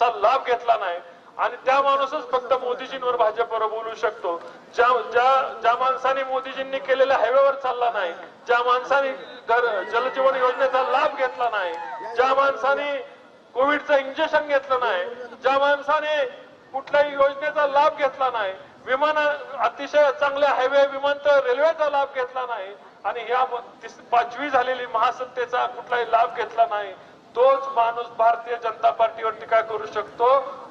चा लाभ घेतला नाही. आणि त्या माणूसच फक्त मोदीजींवर भाजपवर बोलू शकतो. ज्या ज्या ज्या माणसाने मोदीजींनी केलेल्या हायवेवर चालला नाही ज्या माणसाने जलजीवन योजनेचा लाभ घेतला नाही ज्या माणसाने कोविडचं इंजेक्शन घेतलं नाही ज्या माणसाने कुठल्याही योजनेचा लाभ घेतला नाही विमान अतिशय चांगल्या हायवे विमानतळ रेल्वेचा लाभ घेतला नाही आणि या पाचवी झालेली महासत्तेचा कुठलाही लाभ घेतला नाही तोच माणूस भारतीय जनता पार्टीवर टीका करू शकतो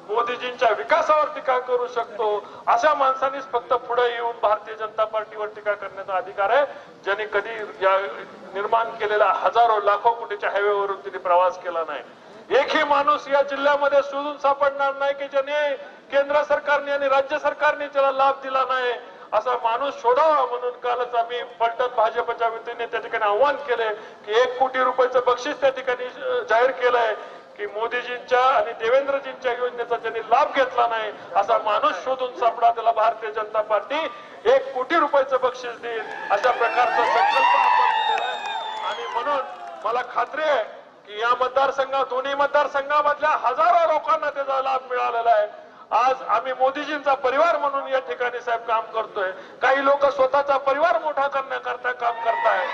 मोदीजींच्या विकासावर टीका करू शकतो अशा माणसांनीच फक्त पुढे येऊन भारतीय जनता पार्टीवर टीका करण्याचा अधिकार आहे ज्यांनी कधी या निर्माण केलेला हजारो लाखो कोटीच्या हायवेवरून तिने प्रवास केला नाही. एकही माणूस या जिल्ह्यामध्ये शोधून सापडणार नाही की ज्याने केंद्र सरकारने आणि राज्य सरकारने त्याला लाभ दिला नाही. असा माणूस शोधावा म्हणून कालच आम्ही फलटण भाजपच्या वतीने त्या ठिकाणी आव्हान केले की एक कोटी रुपयाचं बक्षीस त्या ठिकाणी जाहीर केलंय की मोदीजींच्या आणि देवेंद्रजींच्या योजनेचा ज्यांनी लाभ घेतला नाही असा माणूस शोधून सापडा त्याला भारतीय जनता पार्टी एक कोटी रुपयाचं बक्षीस देईल अशा प्रकारचा संकल्प आहे. आणि म्हणून मला खात्री आहे की या मतदारसंघात दोन्ही मतदारसंघामधल्या हजारो लोकांना त्याचा लाभ मिळालेला आहे. आज आम्ही मोदीजींचा परिवार म्हणून या ठिकाणी साहेब काम करतोय. काही लोक स्वतःचा परिवार मोठा करण्याकरता काम करताय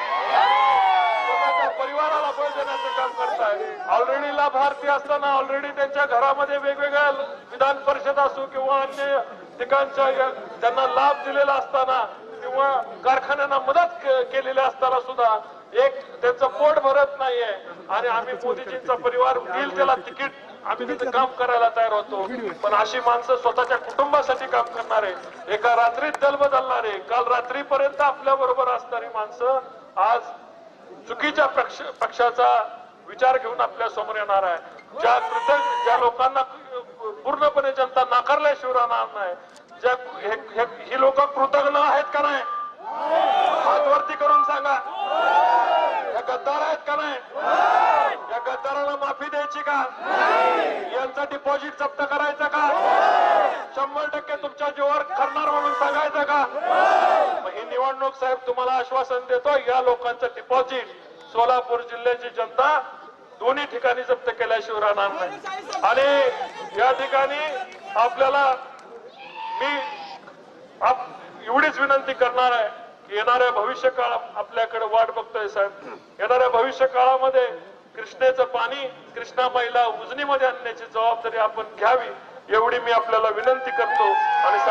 स्वतःच्या परिवाराला बळ देण्याचं काम करताय ऑलरेडी लाभार्थी असताना ऑलरेडी त्यांच्या घरामध्ये वेगवेगळ्या विधान परिषद असो किंवा अन्य ठिकाणच्या त्यांना लाभ दिलेला असताना किंवा कारखान्यांना मदत केलेली असताना सुद्धा एक त्यांचं पोट भरत नाहीये. आणि आम्ही मोदीजींचा परिवार देईल त्याला तिकीट आम्ही तिथे काम करायला तयार होतो. पण अशी माणसं स्वतःच्या कुटुंबासाठी काम करणारे एका रात्रीत दल बदलणारे काल रात्रीपर्यंत आपल्या बरोबर असणारी माणसं आज चुकीच्या पक्ष पक्षाचा विचार घेऊन आपल्यासमोर येणार आहे. ज्या कृतज्ञ ज्या लोकांना पूर्णपणे जनता नाकारल्याशिवाय राहणार नाही ज्या हे- ही लोक कृतज्ञ आहेत का नाही? हातवरती करून सांगा. या गद्दार आहेत का नाही? या गद्दाराला माफी द्यायची का? यांचा डिपॉझिट जप्त करायचं का? शंभर टक्के तुमच्या जीवावर करणार म्हणून सांगायचं का? ही निवडणूक साहेब तुम्हाला आश्वासन देतो या लोकांचं डिपॉझिट सोलापूर जिल्ह्याची जनता दोन्ही ठिकाणी जप्त केल्याशिवाय राहणार नाही. आणि या ठिकाणी आपल्याला मी आप एवढीच विनंती करणार आहे की येणाऱ्या भविष्य काळात आपल्याकडे वाट बघतोय साहेब. येणाऱ्या भविष्य काळामध्ये कृष्णेचं पाणी कृष्णाबाईला उजनीमध्ये आणण्याची जबाबदारी आपण घ्यावी एवढी मी आपल्याला विनंती करतो. आणि